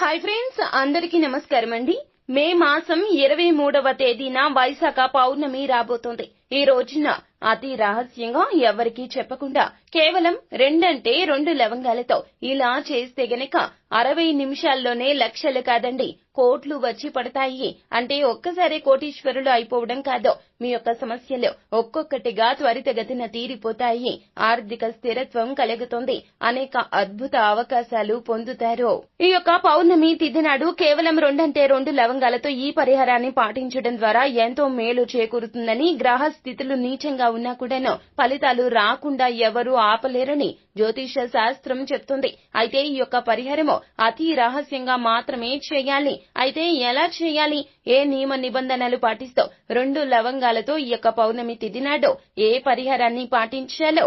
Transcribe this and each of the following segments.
Hi friends అందరికీ నమస్కారం అండి మే మాసం ఇరవై మూడవ తేదీన వైశాఖ పౌర్ణమి రాబోతోంది. ఈ రోజున అతి రహస్యంగా ఎవరికీ చెప్పకుండా కేవలం రెండంటే రెండు లవంగాలతో ఇలా చేస్తే గనక అరవై నిమిషాల్లోనే లక్షలు కాదండి కోట్లు వచ్చి పడతాయి. అంటే ఒక్కసారి కోటీశ్వరులు అయిపోవడం కాదు మీ యొక్క సమస్యలు ఒక్కొక్కటిగా త్వరితగతిన తీరిపోతాయి. ఆర్థిక స్థిరత్వం కలుగుతుంది అనేక అద్భుత అవకాశాలు పొందుతారు. ఈ యొక్క పౌర్ణమి తిథి నాడు కేవలం రెండంటే రెండు లవంగాలతో ఈ పరిహారాన్ని పాటించడం ద్వారా ఎంతో మేలు చేకూరుతుందని గ్రహ స్థితులు నీచంగా ఉన్నా కూడాను ఫలితాలు రాకుండా ఎవరూ ఆపలేరని జ్యోతిష శాస్త్రం చెప్తుంది. అయితే ఈ యొక్క పరిహారము అతి రహస్యంగా మాత్రమే చేయాలి. అయితే ఎలా చేయాలి? ఏ నియమ నిబంధనలు పాటిస్తూ రెండు లవంగాలతో ఈ యొక్క పౌర్ణమి తిథి నాడు ఏ పరిహారాన్ని పాటించాలో?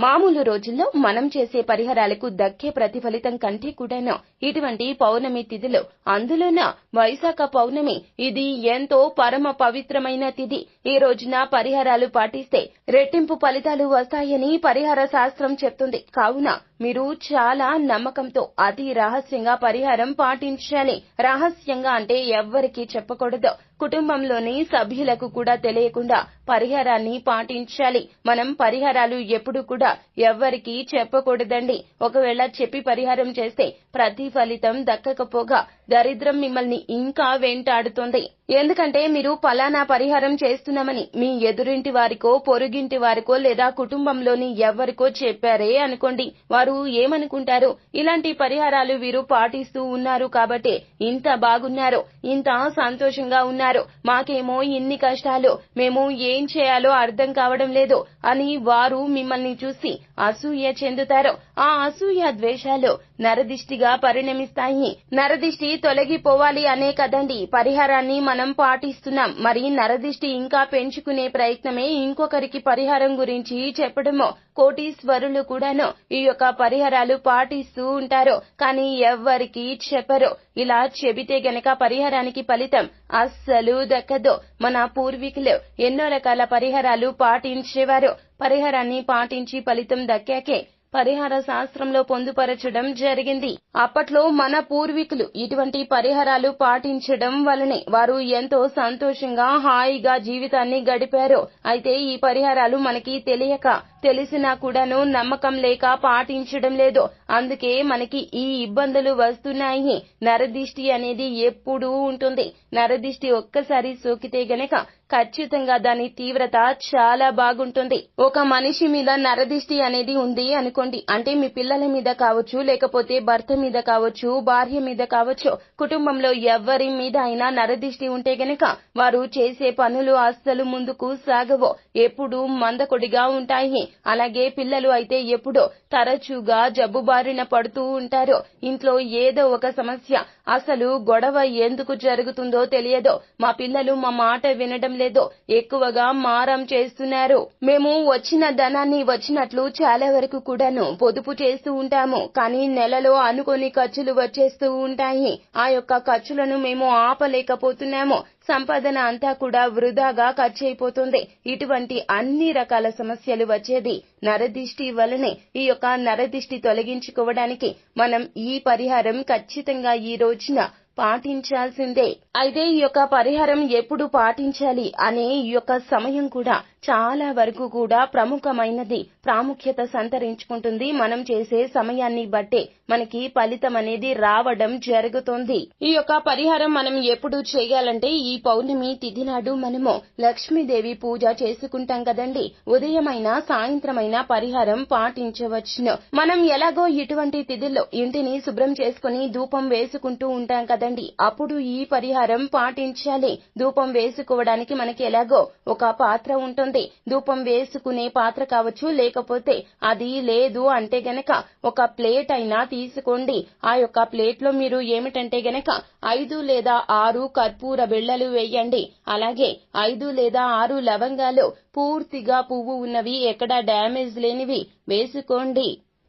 మామూలు రోజుల్లో మనం చేసే పరిహారాలకు దక్కే ప్రతిఫలితం కంటే కూడాను ఇటువంటి పౌర్ణమి తిథిలో. అందులోన వైశాఖ పౌర్ణమి. ఇది ఎంతో పరమ పవిత్రమైన తిథి. ఈ రోజున పరిహారాలు పాటిస్తే రెట్టింపు ఫలితాలు వస్తాయని పరిహార శాస్త్రం చెప్తుంది. కావున మీరు చాలా నమ్మకంతో అతి రహస్యంగా పరిహారం పాటించాలి. రహస్యంగా అంటే ఎవ్వరికీ చెప్పకూడదు. కుటుంబంలోని సభ్యులకు కూడా తెలియకుండా పరిహారాన్ని పాటించాలి. మనం పరిహారాలు ఎప్పుడు కూడా ఎవ్వరికీ చెప్పకూడదండి. ఒకవేళ చెప్పి పరిహారం చేస్తే ప్రతి ఫలితం దక్కకపోగా దరిద్రం మిమ్మల్ని ఇంకా వెంటాడుతుంది. ఎందుకంటే మీరు పలానా పరిహారం చేస్తున్నామని మీ ఎదురింటి వారికో పొరుగింటి వారికో లేదా కుటుంబంలోని ఎవరికో చెప్పారే అనుకోండి. వారు ఏమనుకుంటారు? ఇలాంటి పరిహారాలు వీరు పాటిస్తూ ఉన్నారు కాబట్టి ఇంత బాగున్నారు ఇంత సంతోషంగా ఉన్నారు. మాకేమో ఇన్ని కష్టాలు మేము ఏ చేయాలో అర్థం కావడం లేదు అని వారు మిమ్మల్ని చూసి అసూయ చెందుతారు. ఆ అసూయ ద్వేషాలు నరదిష్టిగా పరిణమిస్తాయి. నరదిష్టి తొలగిపోవాలి అనే కదండి. పరిహారాన్ని మనం పాటిస్తున్నాం. మరి నరదిష్టి ఇంకా పెంచుకునే ప్రయత్నమే ఇంకొకరికి పరిహారం గురించి చెప్పడము కోటీశ్వరులు కూడాను ఈ యొక్క పరిహారాలు పాటిస్తూ ఉంటారు. కానీ ఎవ్వరికి చెప్పరు. ఇలా చెబితే గనక పరిహారానికి ఫలితం అస్సలు దక్కదు. మన పూర్వీకులు ఎన్నో రకాల పరిహారాలు పాటించేవారు. పరిహారాన్ని పాటించి ఫలితం దక్కాకే పరిహార శాస్త్రంలో పొందుపరచడం జరిగింది. అప్పట్లో మన పూర్వీకులు ఇటువంటి పరిహారాలు పాటించడం వలనే వారు ఎంతో సంతోషంగా హాయిగా జీవితాన్ని గడిపారు. అయితే ఈ పరిహారాలు మనకి తెలియక తెలిసినా కూడాను నమ్మకం లేక పాటించడం లేదు. అందుకే మనకి ఈ ఇబ్బందులు వస్తున్నాయి. నరదిష్టి అనేది ఎప్పుడూ ఉంటుంది. నరదిష్టి ఒక్కసారి సోకితే గనక ఖచ్చితంగా దాని తీవ్రత చాలా బాగుంటుంది. ఒక మనిషి మీద నరదిష్టి అనేది ఉంది అనుకోండి. అంటే మీ పిల్లల మీద కావచ్చు లేకపోతే భర్త మీద కావచ్చు భార్య మీద కావచ్చు కుటుంబంలో ఎవరి మీద అయినా నరదిష్టి ఉంటే గనక వారు చేసే పనులు అస్సలు ముందుకు సాగవు. ఎప్పుడు మందకొడిగా ఉంటాయి. అలాగే పిల్లలు అయితే ఎప్పుడో తరచుగా జబ్బు బారిన పడుతూ ఉంటారు. ఇంట్లో ఏదో ఒక సమస్య అసలు గొడవ ఎందుకు జరుగుతుందో తెలియదో మా పిల్లలు మా మాట వినడం లేదో ఎక్కువగా మారం చేస్తున్నారు. మేము వచ్చిన ధనాన్ని వచ్చినట్లు చాలా వరకు కూడాను పొదుపు చేస్తూ ఉంటాము కానీ నెలలో అనుకోని ఖర్చులు వచ్చేస్తూ ఉంటాయి. ఆ యొక్క ఖర్చులను మేము ఆపలేకపోతున్నాము. సంపాదన అంతా కూడా వృధాగా ఖర్చయిపోతుంది ఇటువంటి అన్ని రకాల సమస్యలు వచ్చేది నరదిష్టి వలనే ఈ యొక్క నరదిష్టి తొలగించుకోవడానికి మనం ఈ పరిహారం ఖచ్చితంగా ఈ రోజున పాటించాల్సిందే. అయితే ఈ యొక్క పరిహారం ఎప్పుడు పాటించాలి అనే ఈ యొక్క సమయం కూడా చాలా వరకు కూడా ప్రముఖమైనది ప్రాముఖ్యత సంతరించుకుంటుంది. మనం చేసే సమయాన్ని బట్టే మనకి ఫలితం అనేది రావడం జరుగుతుంది. ఈ యొక్క పరిహారం మనం ఎప్పుడు చేయాలంటే ఈ పౌర్ణమి తిథి నాడు మనము లక్ష్మీదేవి పూజ చేసుకుంటాం కదండి. ఉదయమైన సాయంత్రమైన పరిహారం పాటించవచ్చును. మనం ఎలాగో ఇటువంటి తిథిలో ఇంటిని శుభ్రం చేసుకుని ధూపం వేసుకుంటూ ఉంటాం కదండి. అప్పుడు ఈ పరిహారం పాటించాలి. ధూపం వేసుకోవడానికి మనకి ఎలాగో ఒక పాత్ర ఉంటుంది. జరుగుతుంది ధూపం వేసుకునే పాత్ర కావచ్చు లేకపోతే అది లేదు అంటే గనక ఒక ప్లేట్ అయినా తీసుకోండి. ఆ యొక్క ప్లేట్లో మీరు ఏమిటంటే గనక ఐదు లేదా ఆరు కర్పూర బిళ్ళలు వేయండి. అలాగే ఐదు లేదా ఆరు లవంగాలు పూర్తిగా పువ్వు ఉన్నవి ఎక్కడ డ్యామేజ్ లేనివి వేసుకోండి.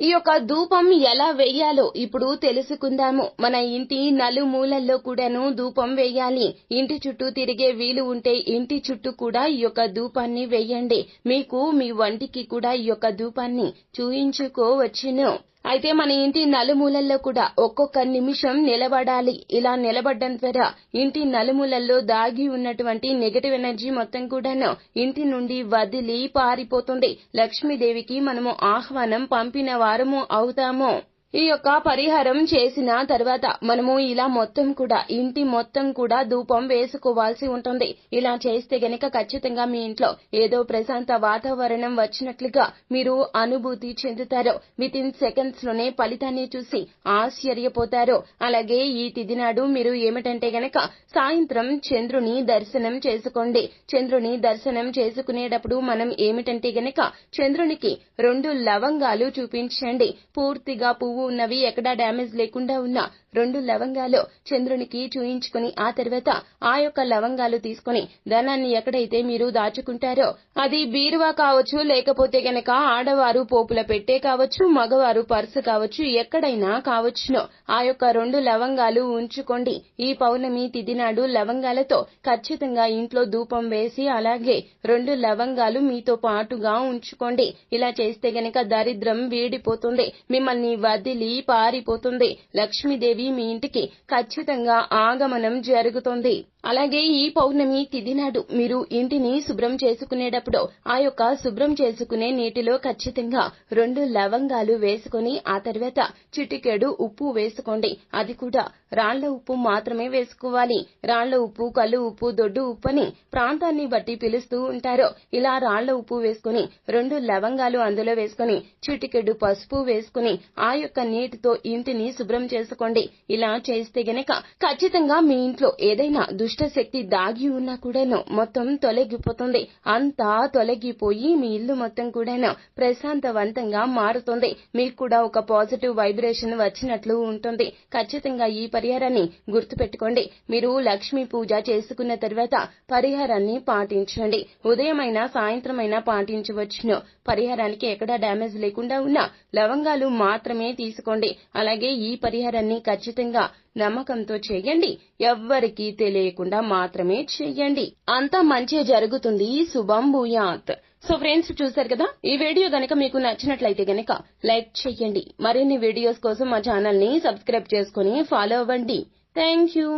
ఈ యొక్క ధూపం ఎలా వేయాలో ఇప్పుడు తెలుసుకుందాము. మన ఇంటి నలుమూలల్లో కూడాను ధూపం వేయాలి. ఇంటి చుట్టూ తిరిగే వీలు ఉంటే ఇంటి చుట్టూ కూడా ఈ యొక్క ధూపాన్ని వేయండి. మీకు మీ వంటికి కూడా ఈ యొక్క ధూపాన్ని చూయించుకోవచ్చును. అయితే మన ఇంటి నలుమూలల్లో కూడా ఒక్కొక్క నిమిషం నిలబడాలి. ఇలా నిలబడడం ద్వారా ఇంటి నలుమూలల్లో దాగి ఉన్నటువంటి నెగటివ్ ఎనర్జీ మొత్తం కూడాను ఇంటి నుండి వదిలి పారిపోతుంది. లక్ష్మీదేవికి మనము ఆహ్వానం పంపిన వారము అవుతాము. ఈ యొక్క పరిహారం చేసిన తర్వాత మనము ఇలా మొత్తం కూడా ఇంటి మొత్తం కూడా ధూపం వేసుకోవాల్సి ఉంటుంది. ఇలా చేస్తే గనక ఖచ్చితంగా మీ ఇంట్లో ఏదో ప్రశాంత వాతావరణం వచ్చినట్లుగా మీరు అనుభూతి చెందుతారు. విత్ ఇన్ సెకండ్స్లోనే ఫలితాన్ని చూసి ఆశ్చర్యపోతారు. అలాగే ఈ తిదినాడు మీరు ఏమిటంటే గనక సాయంత్రం చంద్రుని దర్శనం చేసుకోండి. చంద్రుని దర్శనం చేసుకునేటప్పుడు మనం ఏమిటంటే గనక చంద్రునికి రెండు లవంగాలు చూపించండి. పూర్తిగా పువ్వు ఉన్నవి ఎక్కడా డ్యామేజ్ లేకుండా ఉన్న రెండు లవంగాలు చంద్రునికి చూయించుకుని ఆ తర్వాత ఆ యొక్క లవంగాలు తీసుకుని ధనాన్ని ఎక్కడైతే మీరు దాచుకుంటారో అది బీరువా కావచ్చు లేకపోతే గనక ఆడవారు పోపుల పెట్టే కావచ్చు మగవారు పర్సు కావచ్చు ఎక్కడైనా కావచ్చును. ఆ యొక్క రెండు లవంగాలు ఉంచుకోండి. ఈ పౌర్ణమి తిథి నాడు లవంగాలతో ఖచ్చితంగా ఇంట్లో ధూపం వేసి అలాగే రెండు లవంగాలు మీతో పాటుగా ఉంచుకోండి. ఇలా చేస్తే గనక దరిద్రం వీడిపోతుంది. మిమ్మల్ని వదిలి పారిపోతుంది. లక్ష్మీదేవి మీ ఇంటికి ఖచ్చితంగా ఆగమనం జరుగుతుంది. అలాగే ఈ పౌర్ణమి తిథి నాడు మీరు ఇంటిని శుభ్రం చేసుకునేటప్పుడు ఆ యొక్క శుభ్రం చేసుకునే నీటిలో ఖచ్చితంగా రెండు లవంగాలు వేసుకొని ఆ తర్వాత చిటికెడు ఉప్పు వేసుకోండి. అది కూడా రాళ్ళ ఉప్పు మాత్రమే వేసుకోవాలి. రాళ్ళ ఉప్పు కళ్ళు ఉప్పు దొడ్డు ఉప్పు అని ప్రాంతాన్ని బట్టి పిలుస్తూ ఉంటారు. ఇలా రాళ్ళ ఉప్పు వేసుకుని రెండు లవంగాలు అందులో వేసుకుని చిటికెడు పసుపు వేసుకుని ఆ యొక్క నీటితో ఇంటిని శుభ్రం చేసుకోండి. ఇలా చేస్తే గనక ఖచ్చితంగా మీ ఇంట్లో ఏదైనా దుష్ట శక్తి దాగి ఉన్నా కూడాను మొత్తం తొలగిపోతుంది. అంతా తొలగిపోయి మీ ఇల్లు మొత్తం కూడాను ప్రశాంతవంతంగా మారుతుంది. మీకు కూడా ఒక పాజిటివ్ వైబ్రేషన్ వచ్చినట్లు ఉంటుంది. ఖచ్చితంగా ఈ పరిహారాన్ని గుర్తుపెట్టుకోండి. మీరు లక్ష్మీ పూజ చేసుకున్న తర్వాత పరిహారాన్ని పాటించండి. ఉదయమైనా సాయంత్రమైనా పాటించవచ్చును. పరిహారానికి ఎక్కడా డ్యామేజ్ లేకుండా ఉన్న లవంగాలు మాత్రమే తీసుకోండి. అలాగే ఈ పరిహారాన్ని ఖచ్చితంగా నమ్మకంతో చేయండి. ఎవ్వరికీ తెలియకుండా మాత్రమే చేయండి. అంతా మంచి జరుగుతుంది. శుభం భూయాత్. సో ఫ్రెండ్స్ చూసారు కదా? ఈ వీడియో గనక మీకు నచ్చినట్లయితే గనక లైక్ చేయండి. మరిన్ని వీడియోస్ కోసం మా ఛానల్ని సబ్స్క్రైబ్ చేసుకుని ఫాలో అవ్వండి. Thank you.